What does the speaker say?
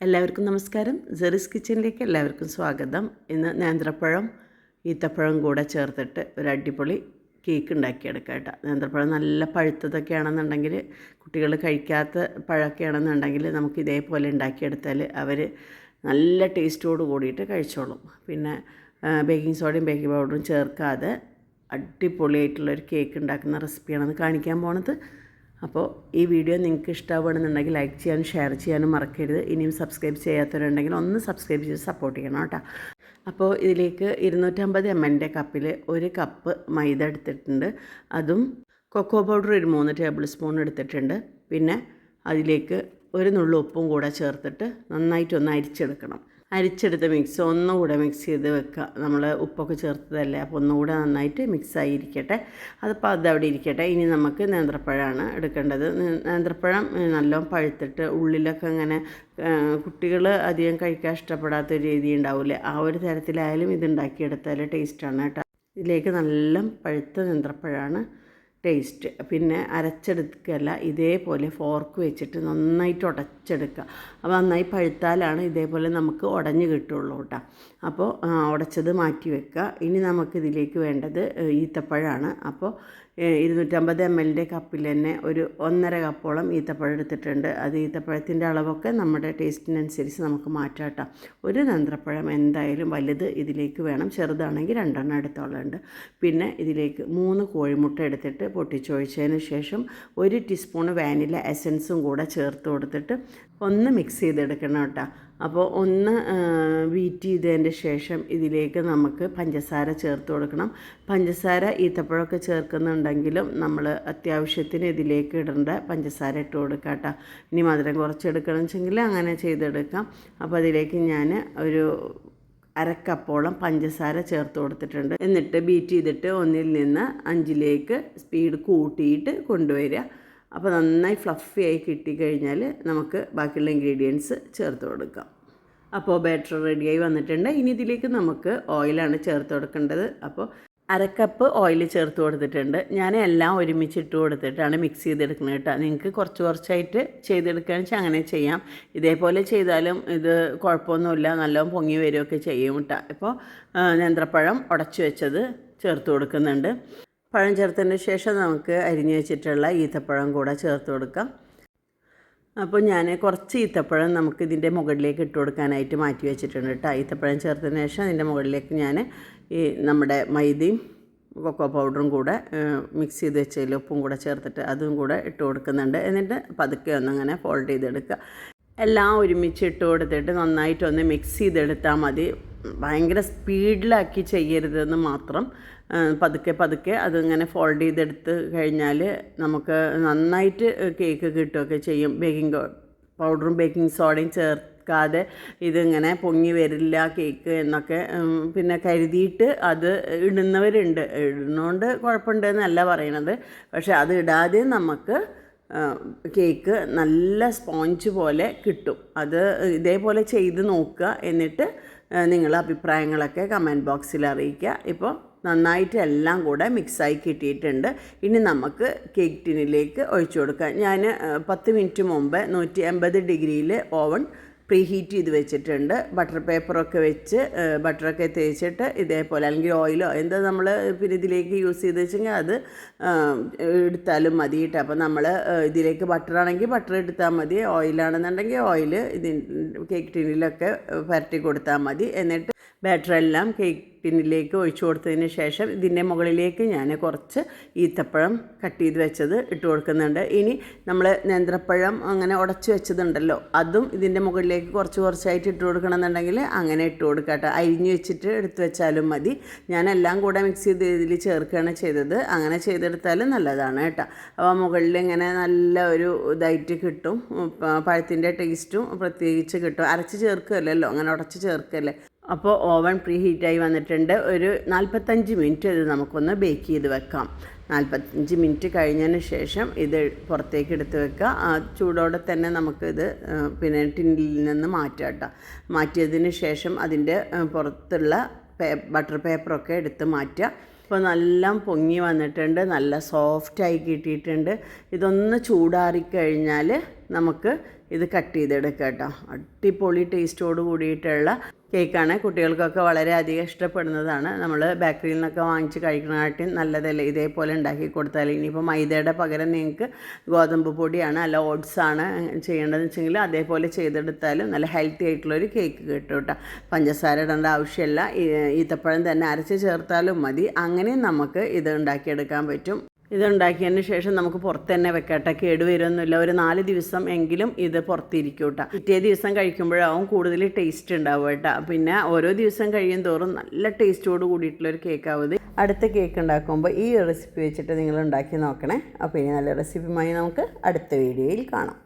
എല്ലാവർക്കും നമസ്കാരം. ജെറിസ് കിച്ചണിലേക്ക് എല്ലാവർക്കും സ്വാഗതം. ഇന്ന് നേന്ത്രപ്പഴം ഈത്തപ്പഴം കൂടെ ചേർത്തിട്ട് ഒരു അടിപൊളി കേക്ക് ഉണ്ടാക്കിയെടുക്കാം കേട്ടോ. നേന്ത്രപ്പഴം നല്ല പഴുത്തതൊക്കെ ആണെന്നുണ്ടെങ്കിൽ കുട്ടികൾ കഴിക്കാത്ത പഴമൊക്കെ ആണെന്നുണ്ടെങ്കിൽ നമുക്ക് ഇതേപോലെ ഉണ്ടാക്കിയെടുത്താൽ അവർ നല്ല ടേസ്റ്റോട് കൂടിയിട്ട് കഴിച്ചോളും. പിന്നെ ബേക്കിംഗ് സോഡയും ബേക്കിംഗ് പൗഡറും ചേർക്കാതെ അടിപൊളിയായിട്ടുള്ളൊരു കേക്ക് ഉണ്ടാക്കുന്ന റെസിപ്പിയാണെന്ന് കാണിക്കാൻ പോണത്. അപ്പോൾ ഈ വീഡിയോ നിങ്ങൾക്ക് ഇഷ്ടമാവുകയാണെന്നുണ്ടെങ്കിൽ ലൈക്ക് ചെയ്യാനും ഷെയർ ചെയ്യാനും മറക്കരുത്. ഇനിയും സബ്സ്ക്രൈബ് ചെയ്യാത്തവരുണ്ടെങ്കിൽ ഒന്ന് സബ്സ്ക്രൈബ് ചെയ്ത് സപ്പോർട്ട് ചെയ്യണം കേട്ടോ. അപ്പോൾ ഇതിലേക്ക് ഇരുന്നൂറ്റമ്പത് എം എന്റെ കപ്പിൽ ഒരു കപ്പ് മൈദ എടുത്തിട്ടുണ്ട്. അതും കൊക്കോ പൗഡർ ഒരു മൂന്ന് ടേബിൾ സ്പൂൺ എടുത്തിട്ടുണ്ട്. പിന്നെ അതിലേക്ക് ഒരു നുള്ളു ഉപ്പും കൂടെ ചേർത്തിട്ട് നന്നായിട്ടൊന്ന് അരിച്ചെടുക്കണം. അരിച്ചെടുത്ത മിക്സ് ഒന്നുകൂടെ മിക്സ് ചെയ്ത് വെക്കുക നമ്മൾ ഉപ്പൊക്കെ ചേർത്തതല്ലേ? അപ്പോൾ ഒന്നുകൂടെ നന്നായിട്ട് മിക്സ് ആയിരിക്കട്ടെ. അതിപ്പോൾ അതവിടെ ഇരിക്കട്ടെ. ഇനി നമുക്ക് നേന്ത്രപ്പഴമാണ് എടുക്കേണ്ടത്. നേന്ത്രപ്പഴം നല്ലോണം പഴുത്തിട്ട് ഉള്ളിലൊക്കെ ഇങ്ങനെ കുട്ടികൾ അധികം കഴിക്കാൻ ഇഷ്ടപ്പെടാത്ത ഒരു രീതി ഉണ്ടാവില്ലേ? ആ ഒരു തരത്തിലായാലും ഇത് ഉണ്ടാക്കിയെടുത്താൽ ടേസ്റ്റാണ് കേട്ടോ. ഇതിലേക്ക് നല്ല പഴുത്ത നേന്ത്രപ്പഴമാണ് ടേസ്റ്റ് പിന്നെ അരച്ചെടുക്കല്ല ഇതേപോലെ ഫോർക്ക് വെച്ചിട്ട് നന്നായിട്ട് ഉടച്ചെടുക്കുക. അപ്പോൾ നന്നായി പഴുത്താലാണ് ഇതേപോലെ നമുക്ക് ഉടഞ്ഞ് കിട്ടുള്ളൂ കേട്ടോ അപ്പോൾ ഉടച്ചത് മാറ്റി വെക്കുക. ഇനി നമുക്കിതിലേക്ക് വേണ്ടത് ഈത്തപ്പഴമാണ് അപ്പോൾ ഇരുന്നൂറ്റമ്പത് എം എല്ലിന്റെ കപ്പിൽ തന്നെ ഒരു ഒന്നര കപ്പോളം ഈത്തപ്പഴം എടുത്തിട്ടുണ്ട്. അത് ഈത്തപ്പഴത്തിന്റെ അളവൊക്കെ നമ്മുടെ ടേസ്റ്റിനനുസരിച്ച് നമുക്ക് മാറ്റാട്ടാം. ഒരു നന്ത്രപ്പഴം എന്തായാലും വലുത് ഇതിലേക്ക് വേണം. ചെറുതാണെങ്കിൽ രണ്ടെണ്ണം എടുത്തോളുണ്ട്. പിന്നെ ഇതിലേക്ക് മൂന്ന് കോഴിമുട്ട എടുത്തിട്ട് പൊട്ടിച്ചൊഴിച്ചതിന് ശേഷം ഒരു ടീസ്പൂൺ വാനില എസൻസും കൂടെ ചേർത്ത് കൊടുത്തിട്ട് ഒന്ന് മിക്സ് ചെയ്തെടുക്കണം കേട്ടോ. അപ്പോൾ ഒന്ന് ബീറ്റ് ചെയ്തതിന്റെ ശേഷം ഇതിലേക്ക് നമുക്ക് പഞ്ചസാര ചേർത്ത് കൊടുക്കണം. പഞ്ചസാര ഈത്തപ്പഴമൊക്കെ ചേർക്കുന്നുണ്ടെങ്കിലും നമ്മൾ അത്യാവശ്യത്തിന് ഇതിലേക്ക് ഇടേണ്ട പഞ്ചസാര ഇട്ട് കൊടുക്കാം കേട്ടോ. ഇനി മധുരം കുറച്ചെടുക്കണം വെച്ചെങ്കിൽ അങ്ങനെ ചെയ്തെടുക്കാം. അപ്പോൾ അതിലേക്ക് ഞാൻ ഒരു അരക്കപ്പോളം പഞ്ചസാര ചേർത്ത് കൊടുത്തിട്ടുണ്ട്. എന്നിട്ട് ബീറ്റ് ചെയ്തിട്ട് ഒന്നിൽ നിന്ന് അഞ്ചിലേക്ക് സ്പീഡ് കൂട്ടിയിട്ട് കൊണ്ടുവരിക. അപ്പോൾ നന്നായി ഫ്ലഫി ആയി കിട്ടിക്കഴിഞ്ഞാൽ നമുക്ക് ബാക്കിയുള്ള ഇൻഗ്രീഡിയൻസ് ചേർത്ത് കൊടുക്കാം. അപ്പോൾ ബാറ്റർ റെഡിയായി വന്നിട്ടുണ്ട്. ഇനി ഇതിലേക്ക് നമുക്ക് ഓയിലാണ് ചേർത്ത് കൊടുക്കേണ്ടത്. അപ്പോൾ അരക്കപ്പ് ഓയിൽ ചേർത്ത് കൊടുത്തിട്ടുണ്ട്. ഞാൻ എല്ലാം ഒരുമിച്ച് ഇട്ട് കൊടുത്തിട്ടാണ് മിക്സ് ചെയ്തെടുക്കുന്നത് കേട്ടോ. നിങ്ങൾക്ക് കുറച്ച് കുറച്ചായിട്ട് ചെയ്തെടുക്കുകയാണെന്ന് വെച്ചാൽ അങ്ങനെ ചെയ്യാം. ഇതേപോലെ ചെയ്താലും ഇത് കുഴപ്പമൊന്നുമില്ല. നല്ലോണം പൊങ്ങി വരികയൊക്കെ ചെയ്യും കേട്ടോ. ഇപ്പോൾ നേന്ത്രപ്പഴം ഉടച്ചു വെച്ചത് ചേർത്ത് കൊടുക്കുന്നുണ്ട്. പഴം ചേർത്തതിന് ശേഷം നമുക്ക് അരിഞ്ഞു വെച്ചിട്ടുള്ള ഈത്തപ്പഴം കൂടെ ചേർത്ത് കൊടുക്കാം. അപ്പോൾ ഞാൻ കുറച്ച് ഈത്തപ്പഴം നമുക്ക് ഇതിന്റെ മുകളിലേക്ക് ഇട്ട് കൊടുക്കാനായിട്ട് മാറ്റി വെച്ചിട്ടുണ്ട് കേട്ടോ ഈത്തപ്പഴം ചേർത്തതിന് ശേഷം അതിന്റെ മുകളിലേക്ക് ഞാൻ ഈ നമ്മുടെ മൈദയും കൊക്കോ പൗഡറും കൂടെ മിക്സ് ചെയ്ത് വെച്ചതിൽ ഉപ്പും കൂടെ ചേർത്തിട്ട് അതും കൂടെ ഇട്ട് കൊടുക്കുന്നുണ്ട്. എന്നിട്ട് പതുക്കെ ഒന്നങ്ങനെ ഫോൾഡ് ചെയ്തെടുക്കുക. എല്ലാം ഒരുമിച്ച് ഇട്ട് കൊടുത്തിട്ട് നന്നായിട്ടൊന്ന് മിക്സ് ചെയ്തെടുത്താൽ മതി. ഭയങ്കര സ്പീഡിലാക്കി ചെയ്യരുതെന്ന് മാത്രം പതുക്കെ പതുക്കെ അതിങ്ങനെ ഫോൾഡ് ചെയ്തെടുത്ത് കഴിഞ്ഞാൽ നമുക്ക് നന്നായിട്ട് കേക്ക് കിട്ടുകയൊക്കെ ചെയ്യും. ബേക്കിംഗ് പൗഡറും ബേക്കിംഗ് സോഡയും ചേർക്കാതെ ഇതിങ്ങനെ പൊങ്ങി വരില്ല കേക്ക് എന്നൊക്കെ പിന്നെ കരുതിയിട്ട് അത് ഇടുന്നവരുണ്ട്. ഇടുന്നതുകൊണ്ട് കുഴപ്പമുണ്ടെന്നല്ല പറയണത്. പക്ഷേ അത് ഇടാതെ നമുക്ക് കേക്ക് നല്ല സ്പോഞ്ച് പോലെ കിട്ടും. അത് ഇതേപോലെ ചെയ്ത് നോക്കുക എന്നിട്ട് നിങ്ങളുടെ അഭിപ്രായങ്ങളൊക്കെ കമന്റ് ബോക്സിൽ അറിയിക്കുക. ഇപ്പോൾ നന്നായിട്ട് എല്ലാം കൂടെ മിക്സായി കിട്ടിയിട്ടുണ്ട്. ഇനി നമുക്ക് കേക്ക് ടിന്നിലേക്ക് ഒഴിച്ചു കൊടുക്കാം. ഞാൻ പത്ത് മിനിറ്റ് മുമ്പ് നൂറ്റി എൺപത് ഡിഗ്രിയിൽ ഓവൻ പ്രീ ഹീറ്റ് ചെയ്ത് വെച്ചിട്ടുണ്ട്. ബട്ടർ പേപ്പറൊക്കെ വെച്ച് ബട്ടറൊക്കെ തേച്ചിട്ട് ഇതേപോലെ അല്ലെങ്കിൽ ഓയിലോ എന്താ നമ്മൾ പിന്നെ ഇതിലേക്ക് യൂസ് ചെയ്ത് വെച്ചെങ്കിൽ അത് എടുത്താലും മതി കേട്ടോ. അപ്പോൾ നമ്മൾ ഇതിലേക്ക് ബട്ടറാണെങ്കിൽ ബട്ടർ എടുത്താൽ മതി ഓയിലാണെന്നുണ്ടെങ്കിൽ ഓയിൽ ഇതിൻ കേക്ക് ടിന്നിലൊക്കെ പരട്ടി കൊടുത്താൽ മതി. എന്നിട്ട് ബാറ്ററെല്ലാം കേക്ക് ടിന്നിലേക്ക് ഒഴിച്ചു കൊടുത്തതിന് ശേഷം ഇതിന്റെ മുകളിലേക്ക് ഞാൻ കുറച്ച് ഈത്തപ്പഴം കട്ട് ചെയ്ത് വെച്ചത് ഇട്ട് കൊടുക്കുന്നുണ്ട്. ഇനി നമ്മൾ നേന്ത്രപ്പഴം അങ്ങനെ ഉടച്ച് വെച്ചതുണ്ടല്ലോ അതും ഇതിന്റെ മുകളിലേക്ക് കുറച്ച് കുറച്ചായിട്ട് ഇട്ട് കൊടുക്കണമെന്നുണ്ടെങ്കിൽ അങ്ങനെ ഇട്ട് കൊടുക്കട്ടെ. അരിഞ്ഞ് വെച്ചിട്ട് എടുത്ത് വെച്ചാലും മതി. ഞാൻ എല്ലാം കൂടെ മിക്സ് ചെയ്ത് ഇതിൽ ചേർക്കുകയാണ് ചെയ്തത്. അങ്ങനെ ചെയ്തെടുത്താലും നല്ലതാണ് കേട്ടോ. അപ്പോൾ മുകളിൽ ഇങ്ങനെ നല്ല ഒരു ഇതായിട്ട് കിട്ടും. പഴത്തിന്റെ ടേസ്റ്റും പ്രത്യേകിച്ച് കിട്ടും. അരച്ച് ചേർക്കുകയല്ലല്ലോ അങ്ങനെ ഉടച്ച് ചേർക്കല്ലേ അപ്പോൾ ഓവൻ പ്രീ ഹീറ്റായി വന്നിട്ടുണ്ട്. ഒരു നാൽപ്പത്തഞ്ച് മിനിറ്റ് ഇത് നമുക്കൊന്ന് ബേക്ക് ചെയ്ത് വെക്കാം. നാൽപ്പത്തഞ്ച് മിനിറ്റ് കഴിഞ്ഞതിന് ശേഷം ഇത് പുറത്തേക്ക് എടുത്ത് വെക്കുക. ആ ചൂടോടെ തന്നെ നമുക്കിത് പിന്നെ ടിന്നിൽ നിന്ന് മാറ്റാം കേട്ടോ. മാറ്റിയതിന് ശേഷം അതിന്റെ പുറത്തുള്ള പേ ബട്ടർ പേപ്പറൊക്കെ എടുത്ത് മാറ്റുക. ഇപ്പോൾ നല്ല പൊങ്ങി വന്നിട്ടുണ്ട്. നല്ല സോഫ്റ്റായി കിട്ടിയിട്ടുണ്ട്. ഇതൊന്ന് ചൂടാറിക്കഴിഞ്ഞാൽ നമുക്ക് ഇത് കട്ട് ചെയ്തെടുക്കാം കേട്ടോ. അടിപൊളി ടേസ്റ്റോട് കൂടിയിട്ടുള്ള കേക്കാണ്. കുട്ടികൾക്കൊക്കെ വളരെയധികം ഇഷ്ടപ്പെടുന്നതാണ്. നമ്മൾ ബേക്കറിയിൽ നിന്നൊക്കെ വാങ്ങിച്ച് കഴിക്കണമായിട്ട് നല്ലതല്ലേ? ഇതേപോലെ ഉണ്ടാക്കി കൊടുത്താൽ ഇനിയിപ്പോൾ മൈദയുടെ പകരം നിങ്ങൾക്ക് ഗോതമ്പ് പൊടിയാണ് അല്ല ഓട്സാണ് ചെയ്യേണ്ടതെന്ന് വെച്ചെങ്കിൽ അതേപോലെ ചെയ്തെടുത്താലും നല്ല ഹെൽത്തി ആയിട്ടുള്ളൊരു കേക്ക് കിട്ടും കേട്ടോ. പഞ്ചസാര ഇടേണ്ട ആവശ്യമില്ല. ഈ- ഈത്തപ്പഴം തന്നെ അരച്ച് ചേർത്താലും മതി. അങ്ങനെ നമുക്ക് ഇത് ഉണ്ടാക്കിയെടുക്കാൻ പറ്റും. ഇത് ഉണ്ടാക്കിയതിന് ശേഷം നമുക്ക് പുറത്ത് തന്നെ വെക്കട്ടെ കേടുവരുമൊന്നുമില്ല ഒരു നാല് ദിവസം എങ്കിലും ഇത് പുറത്തിരിക്കും കേട്ടോ. പിറ്റേ ദിവസം കഴിക്കുമ്പോഴാവും കൂടുതൽ ടേസ്റ്റ് ഉണ്ടാവുക കേട്ടോ. പിന്നെ ഓരോ ദിവസം കഴിയും തോറും നല്ല ടേസ്റ്റോട് കൂടിയിട്ടുള്ളൊരു കേക്കാവും അടുത്ത കേക്ക് ഉണ്ടാക്കുമ്പോൾ ഈ റെസിപ്പി വെച്ചിട്ട് നിങ്ങൾ ഉണ്ടാക്കി നോക്കണേ. അപ്പോൾ ഇനി നല്ല റെസിപ്പിയുമായി നമുക്ക് അടുത്ത വീഡിയോയിൽ കാണാം.